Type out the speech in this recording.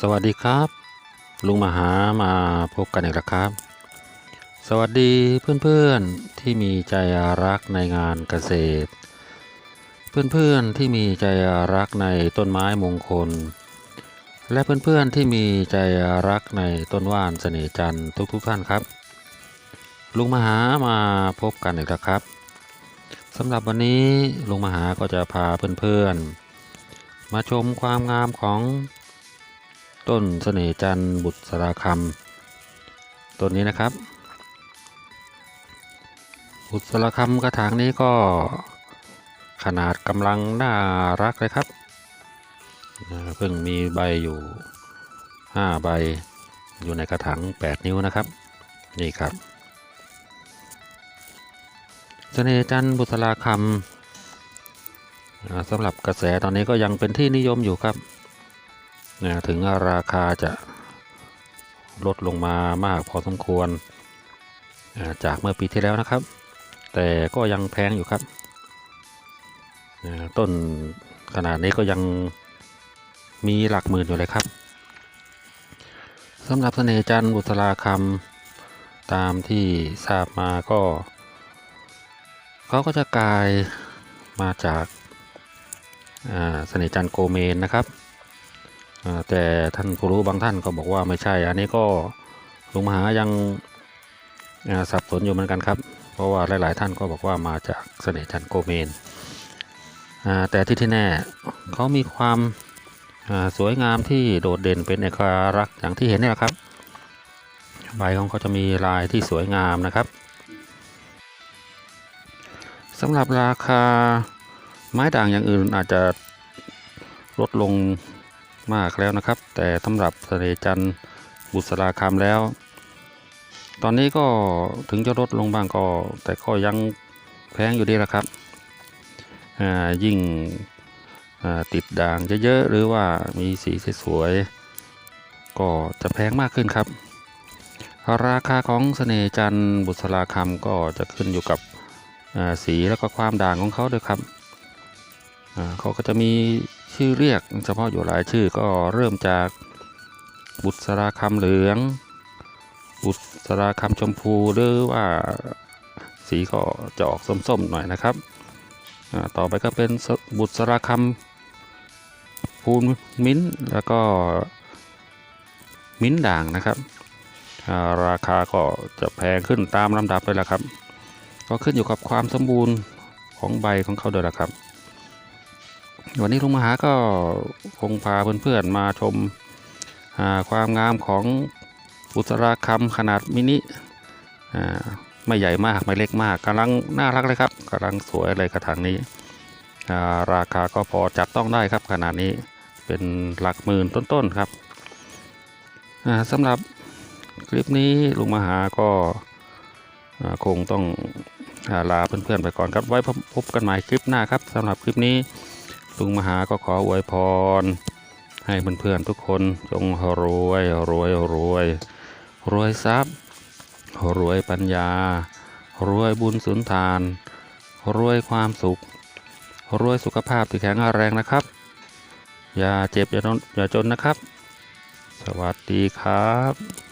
สวัสดีครับ ลุงมหามาพบกันอีกแล้วครับ สวัสดีเพื่อนๆที่มีใจรักในงานเกษตร เพื่อนๆที่มีใจรักในต้นไม้มงคล และเพื่อนๆที่มีใจรักในต้นว่านเสน่ห์จันทร์ทุกๆท่านครับ ลุงมหามาพบกันอีกแล้วครับสำหรับวันนี้ลุงมหาก็จะพาเพื่อนๆ มาชมความงามของ ต้นเสน่ห์จันบุษราคำต้นนี้นะครับ บุษราคำกระถางนี้ก็ขนาดกำลังน่ารักเลยครับเพิ่งมีใบอยู่ 5 ใบอยู่ในกระถาง 8 นิ้วนะครับ นี่ครับเสน่จันบุษราคำสำหรับกระแสตอนนี้ก็ยังเป็นที่นิยมอยู่ครับ นะถึงราคาจะลดลงมามากพอสมควร จากเมื่อปีที่แล้วนะครับ แต่ก็ยังแพงอยู่ครับ ต้นขนาดนี้ก็ยังมีหลักหมื่นอยู่เลยครับสำหรับเสน่ห์จันทร์บุษราคำตามที่ทราบมาก็เขาก็จะกลายมาจากเสน่ห์จันทร์โกเมนนะครับ แต่ท่านผู้รู้บางท่านก็บอกว่าไม่ใช่ อันนี้ก็ลุงมหายังสับสนอยู่เหมือนกันครับ เพราะว่าหลาย ๆ ท่านก็บอกว่ามาจากเสน่ห์จันโกเมน แต่ที่ที่แน่เขามีความสวยงามที่โดดเด่นเป็นเอกลักษณ์อย่างที่เห็นนี่แหละครับ ใบของเขาจะมีลายที่สวยงามนะครับสำหรับราคาไม้ด่างอย่างอื่นอาจจะลดลง มากแล้วนะครับ แต่สำหรับเสน่ห์จันทร์บุษราคำแล้ว ตอนนี้ก็ถึงจะลดลงบ้างก็ แต่ก็ยังแพงอยู่ดีละครับยิ่งติดด่างเยอะๆหรือว่ามีสีสวยๆก็จะแพงมากขึ้นครับ ราคาของเสน่ห์จันบุษราคำก็จะขึ้นอยู่กับสีแล้วก็ความด่างของเขาด้วยครับเขาก็จะมี ชื่อเรียกเฉพาะอยู่หลายชื่อก็เริ่มจากบุษราคำเหลือง บุษราคำชมพูหรือว่าสีก็จะออกส้มๆหน่อยนะครับ ต่อไปก็เป็นบุษราคำพูนมิ้นท์แล้วก็มิ้นด่างนะครับ ราคาก็จะแพงขึ้นตามลำดับเลยละครับ ก็ขึ้นอยู่กับความสมบูรณ์ของใบของเขาด้วยละครับ วันนี้ลุงมหาก็คงพาเพื่อนๆมาชมาความงามของบุษราคำขนาดมินิไม่ใหญ่มากไม่เล็กมากกำลังน่ารักเลยครับกำลังสวยเลยกระถางนี้าราคาก็พอจับต้องได้ครับขนาดนี้เป็นหลักหมื่นต้นๆครับสำหรับคลิปนี้ลุงมหาก็คงต้องลาเพื่อนๆไปก่อนครับไว้พบกันใหม่คลิปหน้าครับสำหรับคลิปนี้ ลุงมหาก็ขออวยพร ให้เพื่อนๆทุกคนจงรวยรวยรวย รวยทรัพย์ รวยปัญญา รวยบุญสุนทาน รวยความสุข รวยสุขภาพที่แข็งแรงนะครับ อย่าเจ็บอย่าจนอย่าจนนะครับ สวัสดีครับ